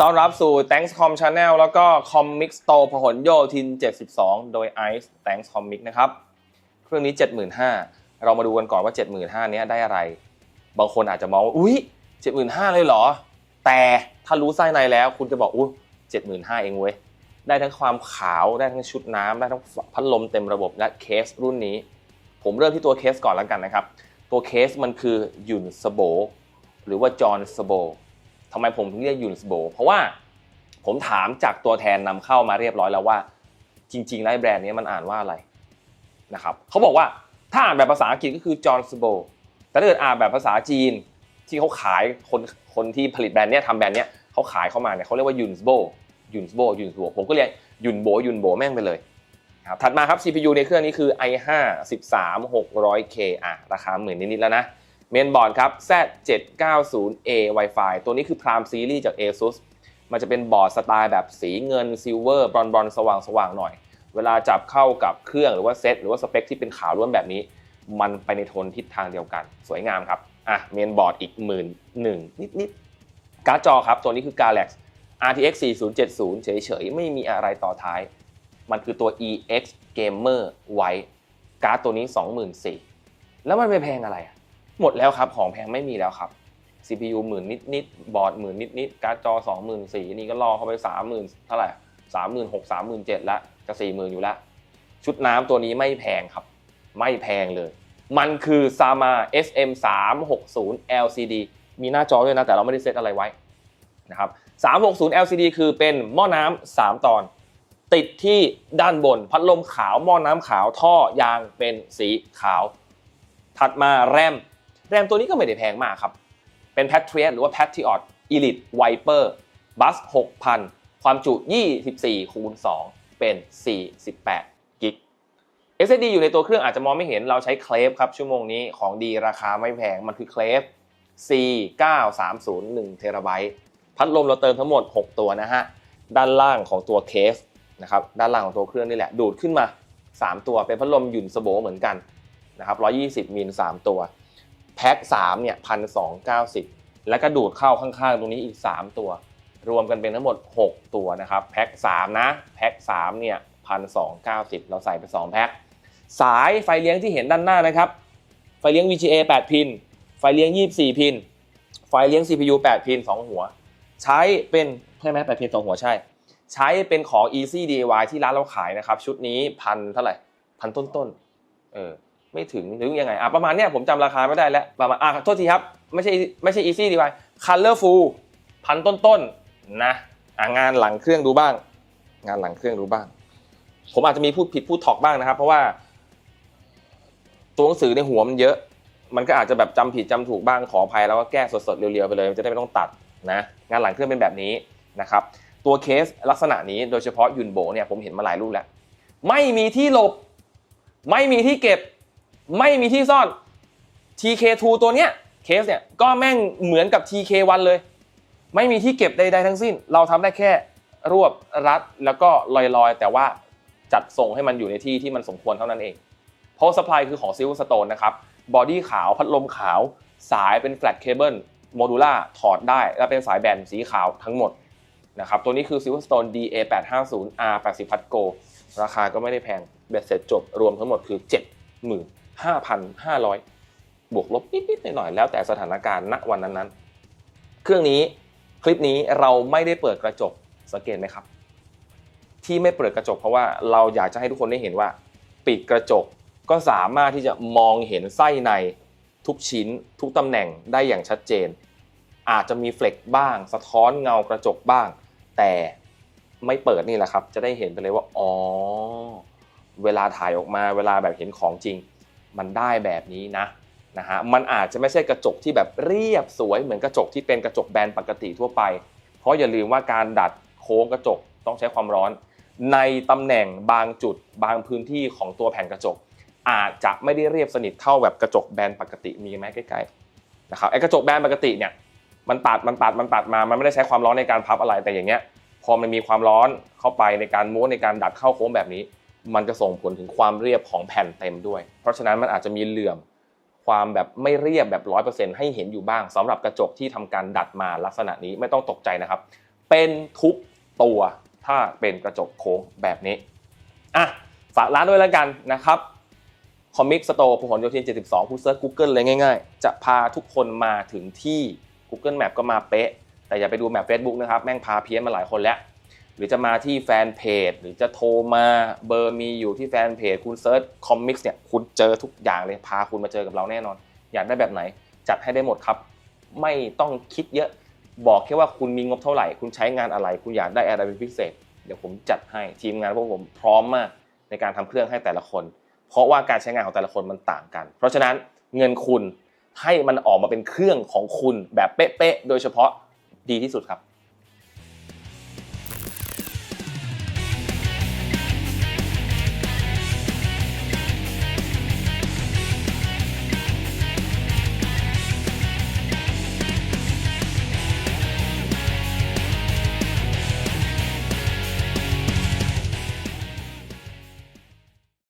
ต้อนรับสู่ Thanks Com Channel แล้วก็ Comic Store พหลโยธิน 72 โดย Ice Thanks Comic นะครับ เครื่องนี้ 75,000 เรามาดูกันก่อนว่า 75,000 เนี้ยได้อะไร บางคนอาจจะมองว่า อุ๊ย 75,000 เลยเหรอ แต่ถ้ารู้ไส้ในแล้วคุณจะบอกอุ๊ย75,000 เองเว้ย ได้ทั้งความขาว ได้ทั้งชุดน้ำ ได้ทั้งพัดลมเต็มระบบ และเคสรุ่นนี้ ผมเริ่มที่ตัวเคสก่อนแล้วกันนะครับ ตัวเคสมันคือยุนสโบหรือว่าจอห์นสโบ ทำไมผมถึงเรียกยูนสโบเพราะว่าผมถามจากตัวแทนนำเข้ามาเรียบร้อยแล้วว่า จริงๆแล้วไอ้แบรนด์นี้มันอ่านว่าอะไรนะครับเขาบอกว่าถ้าอ่านแบบภาษาอังกฤษก็คือจอห์นสโบแต่ถ้าเกิดอ่านแบบภาษาจีนที่เขาขายคนคนที่ผลิตแบรนด์เนี้ยทำแบรนด์เนี้ยเขาขายเข้ามาเนี่ยเขาเรียกว่ายูนสโบยูนสโบยูนสโบผมก็เรียกยุนโบยุนโบแม่งไปเลยครับถัดมาครับ CPU ในเครื่องนี้คือ i5 13 600K อะราคาหมื่นนิดๆแล้วนะ เมนบอร์ดครับ Z790A Wi-Fi ตัวนี้คือ Prime Series จาก ASUS มันจะเป็นบอร์ดสไตล์แบบสีเงินซิลเวอร์บรอนบรอนสว่างสว่างหน่อย เวลาจับเข้ากับเครื่องหรือว่าเซตหรือว่าสเปคที่เป็นขาวล้วนแบบนี้ มันไปในโทนทิศทางเดียวกัน สวยงามครับ อะเมนบอร์ดอีกหมื่นหนึ่งนิดๆ การ์ดจอครับตัวนี้คือ Galax RTX 4070 เฉยๆ ไม่มีอะไรต่อท้าย มันคือตัว EX Gamer White การ์ดตัวนี้ 24,000แล้วมันไปแพงอะไรอะ หมดแล้วครับ ของแพงไม่มีแล้วครับ CPU หมื่นนิดนิดๆบอร์ดหมื่นนิดนิดๆการ์ดจอสองหมื่นสี่นี่ก็ล่อเข้าไปสามหมื่นเท่าไหร่สามหมื่นหกสามหมื่นเจ็ดละจะสี่หมื่นอยู่ละชุดน้ำตัวนี้ไม่แพงครับ ไม่แพงเลย มันคือ Sama SM 360 LCD มีหน้าจอด้วยนะ แต่เราไม่ได้เซตอะไรไว้นะครับ360 LCD คือเป็นหม้อน้ำสามตอน ติดที่ด้านบน พัดลมขาวหม้อน้ำขาวท่อยางเป็นสีขาว ถัดมาแรม แรมตัวนี้ก็ไม่ได้แพงมากครับ เป็น Patriot หรือว่า Patriot Elite Viper Bus 6,000 ความจุ 24 คูณ 2 เป็น 48 กิก SSD อยู่ในตัวเครื่องอาจจะมองไม่เห็นเราใช้เคลฟครับชั่วโมงนี้ของดีราคาไม่แพงมันคือเคลฟ C930 1 เทราไบต์พัดลมเราเติมทั้งหมด 6 ตัวนะฮะ ด้านล่างของตัวเคสนะครับด้านล่างของตัวเครื่องนี่แหละ ดูดขึ้นมา 3 ตัวเป็นพัดลมหยุ่นสโบเหมือนกันนะครับ120มิล3ตัว แพ็ค3เนี่ยพันสองเก้าสิบแล้วก็ดูดเข้าข้างๆ ตรงนี้อีก 3 ตัว รวมกันเป็นทั้งหมด 6 ตัวนะครับแพ็ค3นะแพ็ค3เนี่ยพันสองเก้าสิบเราใส่ไป 2 แพ็คสายไฟเลี้ยงที่เห็นด้านหน้านะครับ ไฟเลี้ยง VGA 8 พิน ไฟเลี้ยง 24 พิน ไฟเลี้ยง CPU 8 พิน 2 หัว ใช้เป็นใช่ไหม8พิน 2 หัวใช่ ใช้เป็นของ Easy DIY ที่ร้านเราขายนะครับ ชุดนี้พันเท่าไหร่ พันต้นๆเออ ไม่ถึงหรือยังไงอะประมาณเนี้ยผมจำราคาไม่ได้แล้วประมาณอะโทษทีครับ ไม่ใช่ไม่ใช่ easy ดีไว colorful พันต้นๆนะอะงานหลังเครื่องดูบ้าง งานหลังเครื่องดูบ้าง ผมอาจจะมีพูดผิดพูดถอกบ้างนะครับ เพราะว่า ตัวหนังสือในหัวมันเยอะ มันก็อาจจะแบบจำผิดจำถูกบ้างขออภัยแล้วก็แก้สดๆเรียวๆไปเลยมันจะได้ไม่ต้องตัดนะงานหลังเครื่องเป็นแบบนี้นะครับตัวเคสลักษณะนี้โดยเฉพาะยุนโบเนี่ยผมเห็นมาหลายรูปแล้ว ไม่มีที่หลบ ไม่มีที่เก็บ ไม่มีที่ซ่อน TK2 ตัวเนี้ยเคสเนี่ยก็แม่งเหมือนกับ TK1 เลย ไม่มีที่เก็บใดๆทั้งสิ้น เราทำได้แค่รวบรัดแล้วก็ลอยๆ แต่ว่าจัดส่งให้มันอยู่ในที่ที่มันสมควรเท่านั้นเอง Power Supply คือของ Silverstone นะครับบอดี้ขาวพัดลมขาว สายเป็น flat cable โมดูล่าถอดได้ และเป็นสายแบนสีขาวทั้งหมดนะครับตัวนี้คือ Silverstone DA850 R80 พัดโกราคาก็ไม่ได้แพงเบ็ดเสร็จจบรวมทั้งหมดคือ 5,500 บวกลบนิดๆหน่อยๆแล้วแต่สถานการณ์ณวันนั้นๆ เครื่องนี้คลิปนี้เราไม่ได้เปิดกระจกสังเกตไหมครับ ที่ไม่เปิดกระจก เพราะว่าเราอยากจะให้ทุกคนได้เห็นว่า ปิดกระจกก็สามารถที่จะมองเห็นไส้ในทุกชิ้น ทุกตำแหน่งได้อย่างชัดเจน อาจจะมีเฟล็กบ้าง สะท้อนเงากระจกบ้าง แต่ไม่เปิดนี่แหละครับ จะได้เห็นไปเลยว่าอ๋อเวลาถ่ายออกมาเวลาแบบเห็นของจริง มันได้แบบนี้นะนะฮะมันอาจจะไม่ใช่กระจกที่แบบเรียบสวยเหมือนกระจกที่เป็นกระจกแบนปกติทั่วไป เพราะอย่าลืมว่าการดัดโค้งกระจกต้องใช้ความร้อน ในตำแหน่งบางจุดบางพื้นที่ของตัวแผ่นกระจก อาจจะไม่ได้เรียบสนิทเท่าแบบกระจกแบนปกติมีไหมใกล้ๆนะครับไอ้กระจกแบนปกติเนี่ยมันตัดมันตัดมันตัดมา มันไม่ได้ใช้ความร้อนในการพับอะไรแต่อย่างเงี้ยพอมันมีความร้อนเข้าไปในการม้วนในการดัดเข้าโค้งแบบนี้ มันจะส่งผลถึงความเรียบของแผ่นเต็มด้วย เพราะฉะนั้นมันอาจจะมีเหลื่อมความแบบไม่เรียบแบบร้อยเปอร์เซ็นต์ให้เห็นอยู่บ้างสำหรับกระจกที่ทำการดัดมาลักษณะนี้ไม่ต้องตกใจนะครับ เป็นทุกตัวถ้าเป็นกระจกโค้งแบบนี้อะฝากร้านด้วยแล้วกันนะครับคอมิกสโตร์พหลโยธิน 72 คุณเซิร์ช Google เลยง่ายๆ จะพาทุกคนมาถึงที่ Google Map ก็มาเป๊ะ แต่อย่าไปดูแมป Facebook นะครับ แม่งพาเพี้ยนมาหลายคนแล้ว หรือจะมาที่แฟนเพจ หรือจะโทรมาเบอร์มีอยู่ที่แฟนเพจ คุณเซิร์ชคอมมิกส์เนี่ยคุณเจอทุกอย่างเลยพาคุณมาเจอกับเราแน่นอน อยากได้แบบไหน จัดให้ได้หมดครับ ไม่ต้องคิดเยอะบอกแค่ว่าคุณมีงบเท่าไหร่ คุณใช้งานอะไร คุณอยากได้อะไรเป็นพิเศษ เดี๋ยวผมจัดให้ทีมงานพวกผมพร้อมมากในการทำเครื่องให้แต่ละคน เพราะว่าการใช้งานของแต่ละคนมันต่างกัน เพราะฉะนั้นเงินคุณให้มันออกมาเป็นเครื่องของคุณแบบเป๊ะๆโดยเฉพาะดีที่สุดครับ